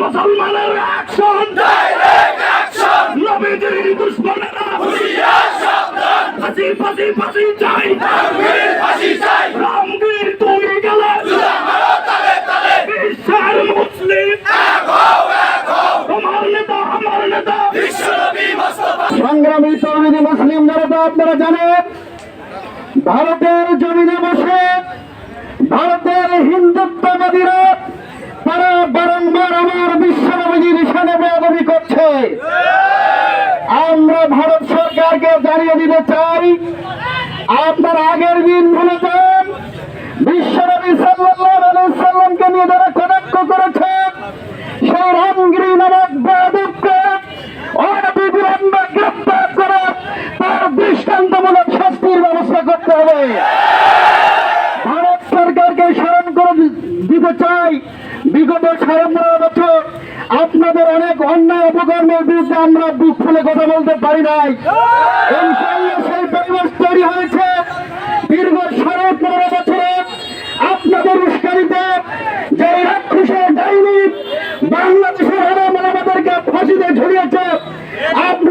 মুসলমানের action direct action নবীজির দুশ্মনেরা হুঁশিয়ার সাবধান ফাঁসি ফাঁসি ফাঁসি চাই রামবীর ফাঁসি চাই রামগীর তুই গেলে জুতা তালে তালে বিশ্বের মুসলিম এক হও এক হও তোমার নেতা আমার নেতা বিশ্বনবী মোস্তফা সংগ্রামী তরুণী মুসলিম জনতা আপনারা জানেন ভারতের জমিনে বসে ভারতের হিন্দুত্ববাদীরা তারা বারংবার আমার বিশ্বনবীজির সামনে বেয়াদবি করছে। আমরা ভারত সরকারকে জানিয়ে দিতে চাই, আপনার আগের দিন ভুলে যান, বিশ্বনবী সাল্লাল্লাহু নিয়ে যারা কটাক্ষ করেছেন সেই রামগিরি নামক বেয়াদবকে অনবি বিলম্বে গ্রেফতার করে দৃষ্টান্তমূলক শাস্তির ব্যবস্থা করতে হবে। ভারত সরকারকে স্মরণ করে দিতে চাই। বিগত সাড়ে বছর আপনাদের অনেক অন্যায় অপকর্মের বিরুদ্ধে আমরা বুক খুলে কথা বলতে পারি নাই। সেই পরিবেশ তৈরি হয়েছে। দীর্ঘ সাড়ে পনেরো বছরে আপনাদের উস্কানিতে যে রাক্ষসের ডাইনি বাংলাদেশের আরাম আমাদেরকে ফাঁসিতে ঝুলিয়েছে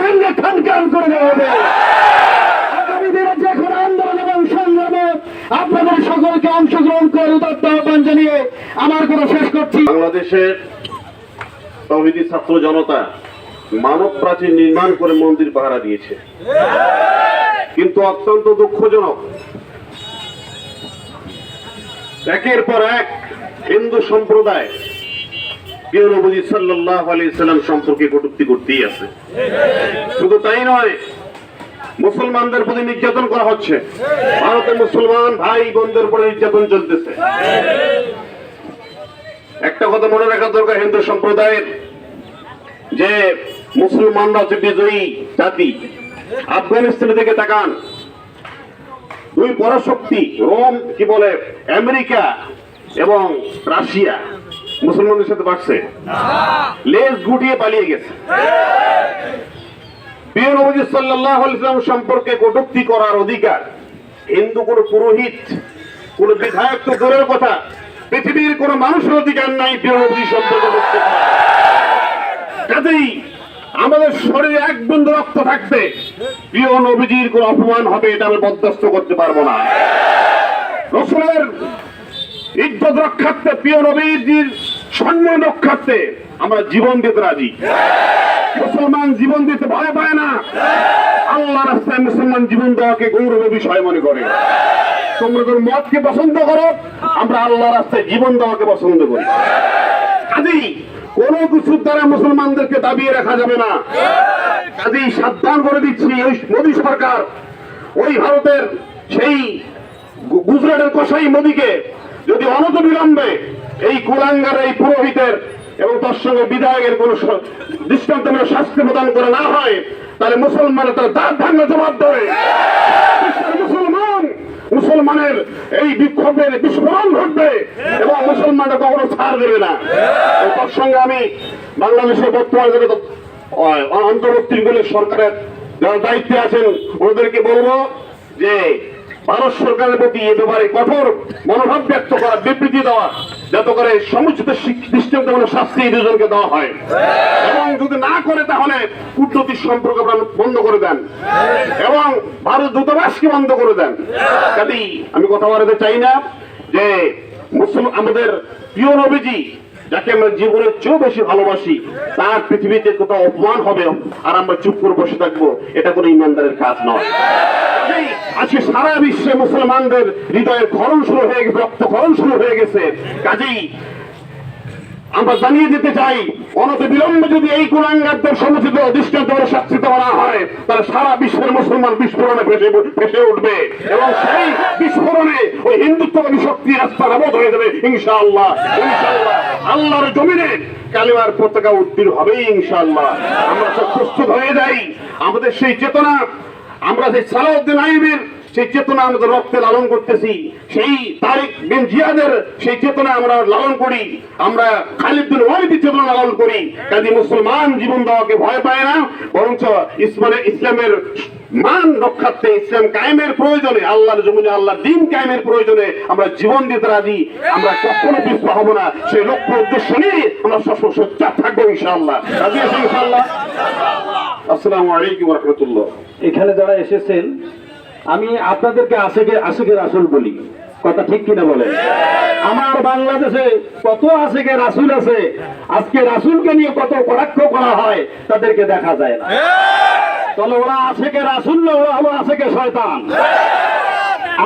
ভেঙে খান খান করে দেওয়া হবে। আগামী দিনে যে কোনো আন্দোলন এবং সংগ্রামে আপনাদের সকলকে অংশগ্রহণ করে উদাত্ত আহ্বান জানিয়ে আমার কথা শেষ করছি। বাংলাদেশের তহিদি ছাত্র জনতা মানব প্রাচীর নির্মাণ করে মন্দির পাহারা দিয়েছে। কিন্তু অত্যন্ত দুঃখজনক, একের পর এক হিন্দু সম্প্রদায় প্রিয় নবী সাল্লাহ আলি সাল্লাম সম্পর্কে কটুক্তি করতেই আছে। শুধু তাই নয়, মুসলমানদের প্রতি নির্যাতন করা হচ্ছে। ভারতে মুসলমান ভাই বোনদের উপরে নির্যাতন চলতেছে। একটা কথা মনে রাখা দরকার হিন্দু সম্প্রদায়ের, যে মুসলমানরা হচ্ছে বিজয়ী জাতি। আফগানিস্তানের দিকে তাকান। দুই পরাশক্তি, রোম কি বলে, আমেরিকা এবং রাশিয়া। মুসলমানদের সাথে বাড়ছে। লেজ গুটিয়ে পালিয়ে গেছে। সম্পর্কে কটুক্তি করার অধিকার। হিন্দু কোন পুরোহিত, কোন বিধায়ক তো দূরের কথা। পৃথিবীর কোন মানুষের অধিকার নাই প্রিয় সম্পর্কে কাজেই আমাদের শরীরে এক বিন্দু রক্ত থাকতে প্রিয় নবীজির কোন অপমান হবে এটা আমি বরদাস্ত করতে পারব না। রসুলের ইজ্জত রক্ষার্থে, প্রিয় নবীজির সম্মান রক্ষার্থে আমরা জীবন দিতে রাজি। মুসলমান জীবন দিতে ভয় পায় না। আল্লাহ রাস্তায় মুসলমান জীবন দেওয়াকে গৌরবের বিষয় মনে করে। তোমরা কোন মতকে পছন্দ করো, আমরা আল্লাহ রাস্তায় জীবন দেওয়াকে পছন্দ করি। কাজেই কোন কিছুর দ্বারা মুসলমানদেরকে দাবিয়ে রাখা যাবে না। কাজেই সাবধান করে দিচ্ছি ওই মোদী সরকার। ওই ভারতের সেই গুজরাটের কসাই মোদীকে যদি অনত বিলম্বে এই কুলাঙ্গার, এই পুরোহিতের এবং তার সঙ্গে বিধায়কের কোন দৃষ্টান্তমূলক শাস্তি প্রদান করে না হয়, তাহলে মুসলমান তার দাঁত ভাঙা জবাব দেবে। মুসলমান, মুসলমানের এই বিক্ষোভের বিস্ফোরণ ঘটবে এবং মুসলমানরা কখনো ছাড় দেবে না। তার সঙ্গে আমি বাংলাদেশের বর্তমান যে অ- অন্তর্বর্তীকালে সরকারের যারা দায়িত্বে আছেন, ওদেরকে বলব যে ভারত সরকারের প্রতি এ ব্যাপারে কঠোর মনোভাব ব্যক্ত করা বিবৃতি দেওয়া, যাতে করে সমুচিত শিক- দৃষ্টান্তমূলক শাস্তি এই দুজনকে দেওয়া হয়। এবং যদি না করে তাহলে কূটনৈতিক সম্পর্ক বন্ধ করে দেন। এবং ভারত দূতাবাসকে বন্ধ করে দেন। কাজেই আমি কথা বলাতে চাই না যে মুসলিম আমাদের প্রিয় নবীজি, যাকে আমরা জীবনের চেয়েও বেশি ভালোবাসি, তার পৃথিবীতে কোথাও অপমান হবে আর আমরা চুপ করে বসে থাকব, এটা কোনো ইমানদারের কাজ নয়। আজকে সারা বিশ্বে মুসলমানদের হৃদয়ের ক্ষরণ শুরু হয়ে গেছে রক্ত ক্ষরণ শুরু হয়ে গেছে। কাজেই আমরা জানিয়ে দিতে চাই অনতি বিলম্বে যদি এই কুলাঙ্গারদের সমুচিত দৃষ্টান্ত শাস্তিত করা হয়, তাহলে সারা বিশ্বের মুসলমান বিস্ফোরণে ভেসে ভেসে উঠবে। এবং সেই বিস্ফোরণে ওই হিন্দুত্ববাদী শক্তি রাস্তা নামত হয়ে যাবে, ইনশাআল্লাহ। ইনশাআল্লাহ। আল্লাহর জমিনে কালিমার পতাকা উত্তীর্ণ হবেই, ইনশাআল্লাহ। আমরা সব প্রস্তুত হয়ে যাই। আমাদের সেই চেতনা আমরা সেই সালাউদ্দিন আইবের সেই চেতনা আমাদের রক্তে লালন করতেছি, সেই তারিক বিন জিয়াদের সেই চেতনা আমরা লালন করি, আমরা খালিদ ওয়ালিদের চেতনা লালন করি, কাজে মুসলমান জীবন দেওয়াকে ভয় পায় না, বরঞ্চ ইসলামের ইসলামের মান রক্ষার্থে ইসলাম কায়েমের প্রয়োজনে, আল্লাহর জমিনে আল্লাহ দিন কায়েমের প্রয়োজনে আমরা জীবন দিতে রাজি, আমরা কখনো পিছপা হব না, সেই লক্ষ্য উদ্দেশ্য নিয়ে আমরা সবসময় সোচ্চার থাকব ইনশাআল্লাহ। রাজি ইনশাআল্লাহ? আসসালামু আলাইকুম রহমতুল্লাহ এখানে যারা এসেছেন আমি আপনাদেরকে আশেকের আশেকের আসল বলি। কথা ঠিক কিনা বলে আমার বাংলাদেশে কত আশেকের রাসুল আছে? আজকে রাসুলকে নিয়ে কত কটাক্ষ করা হয় তাদেরকে দেখা যায় না। তাহলে ওরা আশেকে রাসুল না ওরা হলো আশেকে শয়তান।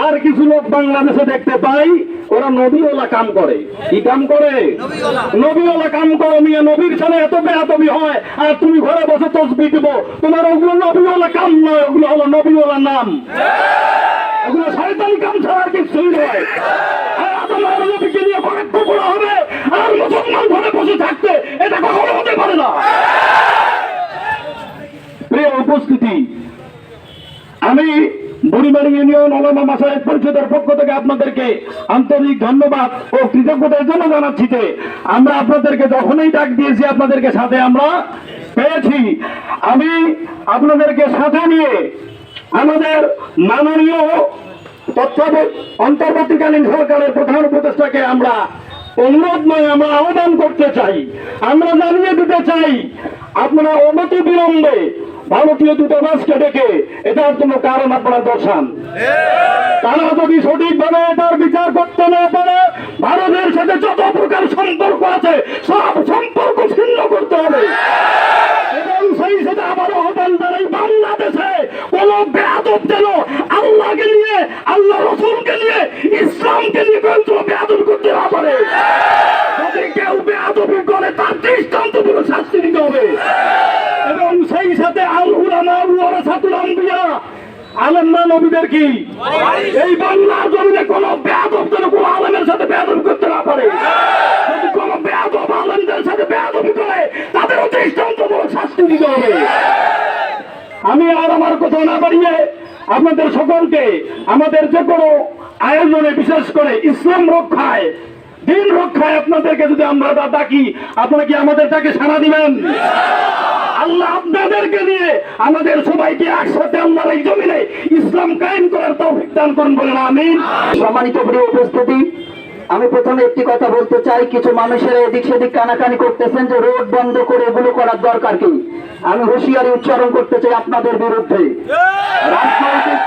আর কিছু লোক বাংলাদেশে দেখতে পাই ওরা নবীওয়ালা কাম করে। কি কাম করে? নবীওয়ালা। কাম করো মিয়া নবীর সাথে এত বেহাতবি হয় আর তুমি ঘরে বসে তসবি দিব। তোমার ওগুলো নবীওয়ালা কাম নয় ওগুলো হলো নবীওয়ালা নাম। ওগুলো শয়তানি কাম ছাড়া আর কিছুই নয়। হবে আর মুসলমান ঘরে বসে থাকতে এটা কখনো হতে পারে না। প্রিয় উপস্থিতি আমি বুড়িমারি ইউনিয়ন ওলামা মাসায়েদ পরিষদের পক্ষ থেকে আপনাদেরকে আন্তরিক ধন্যবাদ ও কৃতজ্ঞতার জন্য জানাচ্ছি যে আমরা আপনাদেরকে যখনই ডাক দিয়েছি আপনাদেরকে সাথে আমরা পেয়েছি। আমি আপনাদেরকে সাথে নিয়ে আমাদের মাননীয় অন্তর্বর্তীকালীন সরকারের প্রধান উপদেষ্টাকে আমরা অনুরোধ নয়, আমরা আহ্বান করতে চাই। আমরা জানিয়ে দিতে চাই, আপনারা অনতি বিলম্বে ভারতীয় দূতাবাসকে ডেকে, এটার জন্য কারণ আপনারা দর্শান তারা যদি সঠিকভাবে এটার বিচার করতে না পারে ভারতের সাথে যত প্রকার সম্পর্ক আছে, সব সম্পর্ক ছিন্ন করতে হবে। এবং সেই সাথে আমারও আহ্বান জানাই বাংলাদেশে কোন বেয়াদব যেন নবীদের কি? এই বাংলার জমিনে কোন কোন সাথে করতে না পারে। কোন সাথে করে দৃষ্টান্তমূলক শাস্তি দিতে হবে। আমি আর আমার কথা না বাড়িয়ে আপনাদের সকলকে আমাদের যে কোনো আয়োজনে বিশেষ করে ইসলাম রক্ষায়, দিন রক্ষায় আপনাদেরকে যদি আমরা ডাকি, আপনারা কি আমাদের তাকে সাড়া দিবেন? আল্লাহ আপনাদেরকে নিয়ে আমাদের সবাইকে একসাথে আল্লাহর এই জমিনে ইসলাম কায়েম করার তৌফিক দান করুন বলেন আমিন। সম্মানিত প্রিয় উপস্থিতি আমি প্রথমে একটি কথা বলতে চাই কিছু মানুষের এদিক সেদিক কানাকানি করতেছেন যে রোড বন্ধ করে এগুলো করার দরকার কি? আমি হুঁশিয়ারি উচ্চারণ করতে চাই আপনাদের বিরুদ্ধে। রাজনৈতিক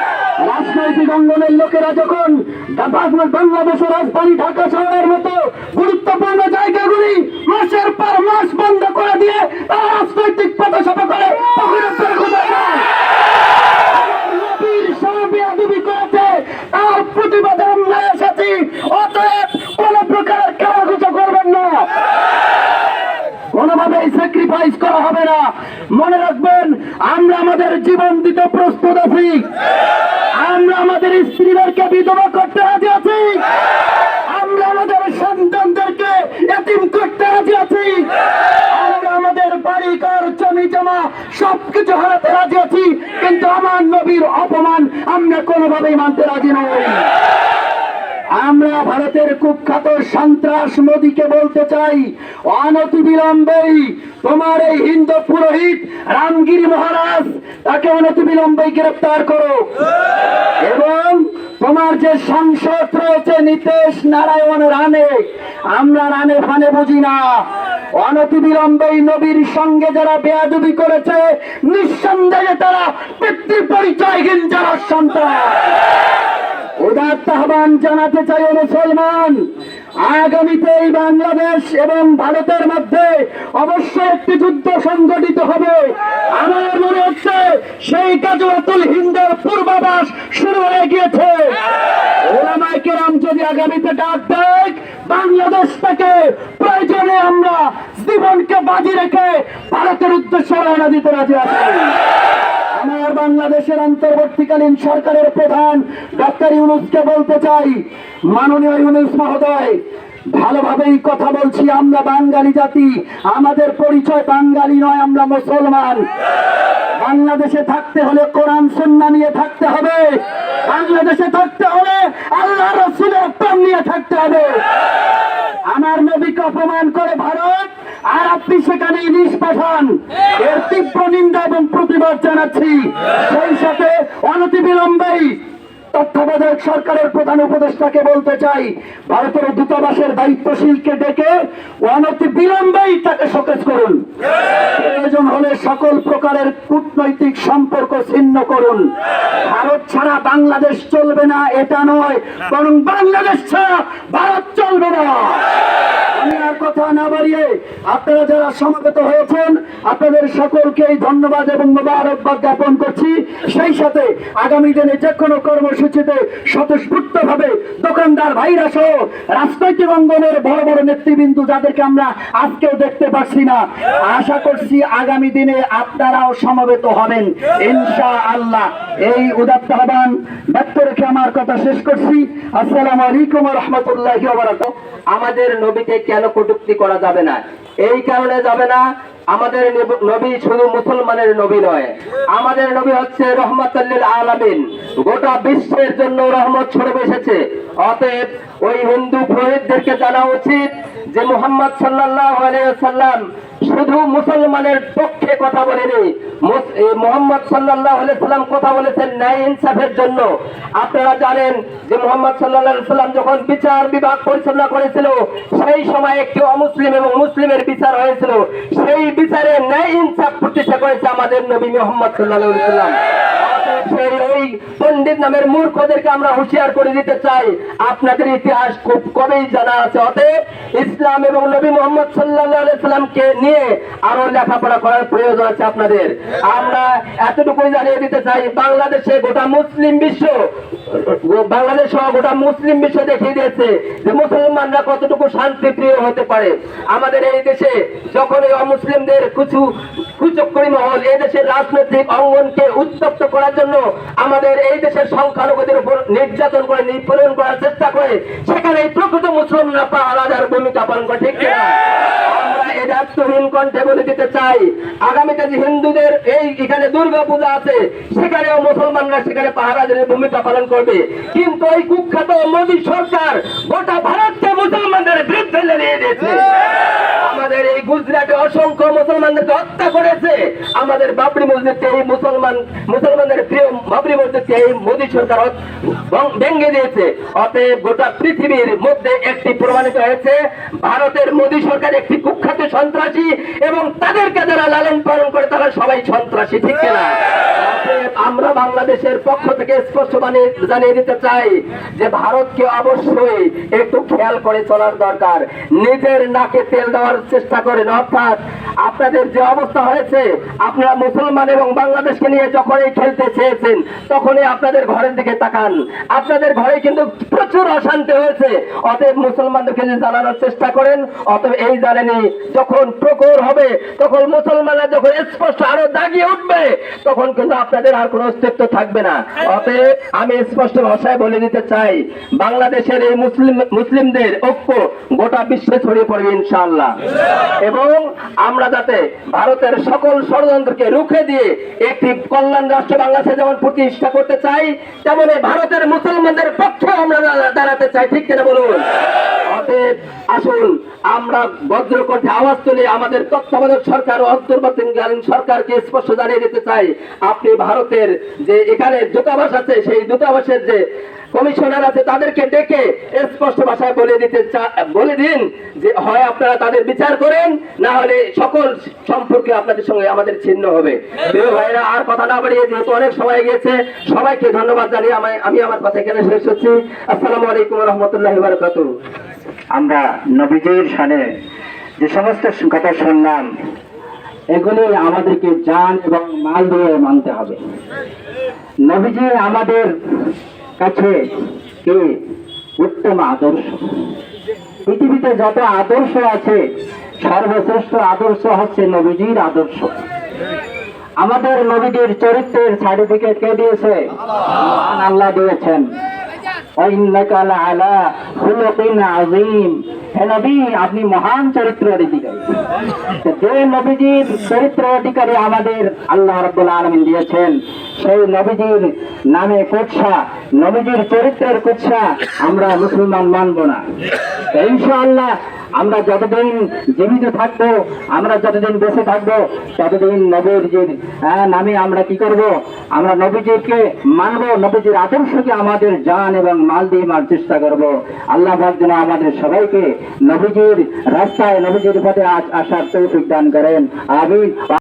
রাজনৈতিক অঙ্গনের লোকেরা যখন বাংলা- বাংলাদেশের রাজধানী ঢাকা শহরের মতো গুরুত্বপূর্ণ জায়গাগুলি মাসের পর মাস বন্ধ করে দিয়ে তারা রাজনৈতিক পদসভা করে এসেছি, অতএব কোন প্রকার করবেন না। কোনোভাবে স্যাক্রিফাইস করা হবে না। মনে রাখবেন, আমরা আমাদের জীবন দিতে প্রস্তুত আছি। আমরা আমাদের স্ত্রীদেরকে বিধবা করতে রাজি আছি। আমরা আমাদের সন্তানদেরকে এতিম করতে রাজি আছি। আমরা আমাদের বাড়ি ঘর জমি জমা সবকিছু হারাতে রাজি আছি। কিন্তু আমার নবীর অপমান আমরা কোনোভাবেই মানতে রাজি নই। আমরা ভারতের কুখ্যাত সন্ত্রাস মোদীকে বলতে চাই অনতি বিলম্বেই তোমার এই হিন্দু পুরোহিত রামগিরি মহারাজ তাকে অনতি বিলম্বেই গ্রেপ্তার করো। এবং তোমার যে সংসদ রয়েছে নীতিশ নারায়ণ রানে, আমরা রানে ফানে বুঝি না। অনতি বিলম্বেই নবীর সঙ্গে যারা বেয়াদবি করেছে, নিঃসন্দেহে তারা পিতৃ পরিচয়হীন যারা সন্তান। উদাত্ত আহ্বান জানাতে চাই মুসলমান। আগামীতে এই বাংলাদেশ এবং ভারতের মধ্যে অবশ্যই একটি যুদ্ধ সংগঠিত হবে। আমার মনে হচ্ছে সেই কাজুয়াতুল হিন্দের পূর্বাভাস শুরু হয়ে গিয়েছে। ওলামাই কেরাম যদি আগামীতে ডাক দেয়, বাংলাদেশ থেকে প্রয়োজনে আমরা জীবনকে বাজি রেখে ভারতের উদ্দেশ্যে রওনা দিতে রাজি আছি। আমার বাংলাদেশের অন্তর্বর্তীকালীন সরকারের প্রধান ডক্টর ইউনুসকে বলতে চাই, মাননীয় ইউনুস মহোদয়, ভালোভাবেই কথা বলছি, আমরা বাঙালি জাতি, আমাদের পরিচয় বাঙালি নয়, আমরা মুসলমান। বাংলাদেশে থাকতে হলে কোরআন, সন্না নিয়ে থাকতে হবে। বাংলাদেশে থাকতে হলে আল্লাহ রসুলের প্রেম নিয়ে থাকতে হবে। আমার নবীকে অপমান আপনি সেখানে ইলিশ পাঠান। এর তীব্র নিন্দা এবং প্রতিবাদ জানাচ্ছি। সেই সাথে অনতি বিলম্বেই তত্ত্বাবধায়ক সরকারের প্রধান উপদেষ্টাকে বলতে চাই, ভারতের দূতাবাসের দায়িত্বশীলকে ডেকে অনতি বিলম্বেই তাকে শোকেজ করুন। প্রয়োজন হলে সকল প্রকারের কূটনৈতিক সম্পর্ক ছিন্ন করুন। ভারত ছাড়া বাংলাদেশ চলবে না, এটা নয়, বরং বাংলাদেশ ছাড়া ভারত চলবে না। আমি আর কথা না বাড়িয়ে আপনারা যারা সমবেত হয়েছেন, আপনাদের সকলকেই ধন্যবাদ এবং মোবারকবাদ জ্ঞাপন করছি। সেই সাথে আগামী দিনে যে কোনো কর্মসূচিতে স্বতঃস্ফূর্ত ভাবে দোকানদার ভাইরা সহ রাজনৈতিক অঙ্গনের বড় বড় নেতৃবৃন্দু যাদেরকে আমরা আজকেও দেখতে পাচ্ছি না, আশা করছি আগামী দিনে আপনারাও সমবেত হবেন। ইনশা আল্লাহ এই উদাত্ত আহ্বান ব্যক্ত রেখে আমার কথা শেষ করছি। আসসালামু আলাইকুম রহমতুল্লাহ আমাদের নবীকে কেন কটুক্তি করা যাবে না? এই কারণে যাবে না, আমাদের নবী শুধু মুসলমানের নবী নয়, আমাদের নবী হচ্ছে রহমতাল্লিল আলামিন। গোটা বিশ্বের জন্য রহমত ছড়ে এসেছে। অতএব ওই হিন্দু পুরোহিতদেরকে জানা উচিত যে মোহাম্মদ সাল্লাহ সাল্লাম শুধু মুসলমানের পক্ষে কথা বলেনি। মোহাম্মদ সাল্লাহ সাল্লাম কথা বলেছেন ন্যায় ইনসাফের জন্য। আপনারা জানেন যে মোহাম্মদ সাল্লাহ সাল্লাম যখন বিচার বিভাগ পরিচালনা করেছিল, সেই সময় একটি অমুসলিম এবং মুসলিমের বিচার হয়েছিল। সেই বিচারে ন্যায় ইনসাফ প্রতিষ্ঠা করেছে আমাদের নবী মোহাম্মদ সাল্লাহ সাল্লাম। পণ্ডিত নামের মূর্খদেরকে আমরা হুঁশিয়ার করে দিতে চাই। আপনাদের ইতিহাস খুব কবেই জানা আছে। অতএব ইসলাম এবং নবী মোহাম্মদ সাল্লাহ সাল্লামকে নিয়ে আরও লেখাপড়া করার প্রয়োজন আছে আপনাদের। আমরা এতটুকুই জানিয়ে দিতে চাই, বাংলাদেশে গোটা মুসলিম বিশ্ব, বাংলাদেশ সহ গোটা মুসলিম বিশ্ব দেখিয়ে দিয়েছে যে মুসলমানরা কতটুকু শান্তিপ্রিয় হতে পারে। আমাদের এই দেশে যখন এই অমুসলিমদের কিছু কুচক্করি মহল এই দেশের রাজনৈতিক অঙ্গনকে উত্তপ্ত করার জন্য আমাদের এই দেশের সংখ্যালঘুদের উপর নির্যাতন করে, নিপীড়ন করার চেষ্টা করে, সেখানে প্রকৃত মুসলমানরা পাহারাদার ভূমিকা পালন করে, ঠিক সেখানেও মুসলমানরা ভূমিকা পালন করবে। কিন্তু সরকার গোটা ভারতকে মুসলমানদের বিরুদ্ধে লড়িয়ে দিয়েছে। আমাদের এই গুজরাটে অসংখ্য মুসলমানদেরকে হত্যা করেছে। আমাদের বাবরি মসজিদকে এই মুসলমান মুসলমানদের প্রিয় বাবরি মসজিদকে এই মোদী সরকার ভেঙে দিয়েছে। অতএব গোটা পৃথিবীর মধ্যে একটি প্রমাণিত হয়েছে, ভারতের মোদী সরকার একটি কুখ্যাত সন্ত্রাসী এবং তাদেরকে যারা লালন পালন করে তারা সবাই সন্ত্রাসী, ঠিক অতএব আমরা বাংলাদেশের পক্ষ থেকে স্পষ্ট বানিয়ে জানিয়ে দিতে চাই যে ভারতকে অবশ্যই একটু খেয়াল করে চলার দরকার। নিজের নাকে তেল দেওয়ার চেষ্টা করেন, অর্থাৎ আপনাদের যে অবস্থা হয়েছে, আপনারা মুসলমান এবং বাংলাদেশকে নিয়ে যখনই খেলতে চেয়েছেন, তখনই আপনাদের ঘরের দিকে তাকান। আপনাদের ঘরে কিন্তু প্রচুর অশান্তি হয়েছে। অতএব মুসলমানদেরকে যে জানানোর চেষ্টা করেন, অতএব এই জানেনি যখন প্রকোর হবে, তখন মুসলমানরা যখন স্পষ্ট আরও দাগিয়ে উঠবে, তখন কিন্তু আপনাদের আর কোনো অস্তিত্ব থাকবে না। অতএব আমি স্পষ্ট ভাষায় বলে দিতে চাই, বাংলাদেশের এই মুসলিম মুসলিমদের ঐক্য গোটা বিশ্বে ছড়িয়ে পড়বে ইনশাআল্লাহ। এবং আমরা যাতে ভারতের সকল ষড়যন্ত্রকে রুখে দিয়ে একটি কল্যাণ রাষ্ট্র বাংলাদেশে যেমন প্রতিষ্ঠা করতে চাই, তেমনি ভারতের মুসলমানদের পক্ষে আমরা দাঁড়াতে চাই। ঠিক কিনা বলুন? অতএব আসুন আমরা বজ্রকণ্ঠে আওয়াজ তুলে আমাদের তত্ত্বাবধায়ক সরকার ও অন্তর্বর্তীকালীন সরকারকে স্পষ্ট জানিয়ে দিতে চাই। আপনি ভারতের যে এখানে দূতাবাস আছে, সেই দূতাবাসের যে কমিশনার আছে, তাদেরকে ডেকে স্পষ্ট ভাষায় বলে দিতে বলে দিন যে হয় আপনারা তাদের বিচার করেন, না হলে সকল সম্পর্কে আপনাদের সঙ্গে আমাদের ছিন্ন হবে। ভাইরা আর কথা না বাড়িয়ে যেহেতু অনেক সময় গিয়েছে, সবাইকে ধন্যবাদ জানিয়ে আমি আমি আমার কথা এখানে শেষ করছি। আসসালামু আলাইকুম রহমতুল্লাহ আমরা নবীজির সানে যে সমস্ত কথা শুনলাম, এগুলি আমাদেরকে জান এবং মাল দিয়ে মানতে হবে। নবীজি আমাদের কাছে কে? উত্তম আদর্শ। পৃথিবীতে যত আদর্শ আছে, সর্বশ্রেষ্ঠ আদর্শ হচ্ছে নবীজির আদর্শ। আমাদের নবীজির চরিত্রের সার্টিফিকেট কে দিয়েছে? আল্লাহ দিয়েছেন। আপনি মহান চরিত্র অধিকারী। যে নবীজির চরিত্র অধিকারী আমাদের আল্লাহ রব্বুল আলমিন দিয়েছেন, সেই নবীজির নামে কুৎসা, নবীজির চরিত্রের কুৎসা আমরা মুসলমান মানব না। ইনশাআল্লাহ আমরা যতদিন জীবিত থাকব আমরা যতদিন বেঁচে থাকব ততদিন নবীজির আহ, নামে আমরা কি করব? আমরা নবীজিকে মানবো নবীজির আদর্শকে আমাদের জান এবং মাল দিয়ে মার চেষ্টা করব। আল্লাহ যেন আমাদের সবাইকে নবীজির রাস্তায় নবীজির পথে আস- আসার তৌফিক দান করেন। আমিন।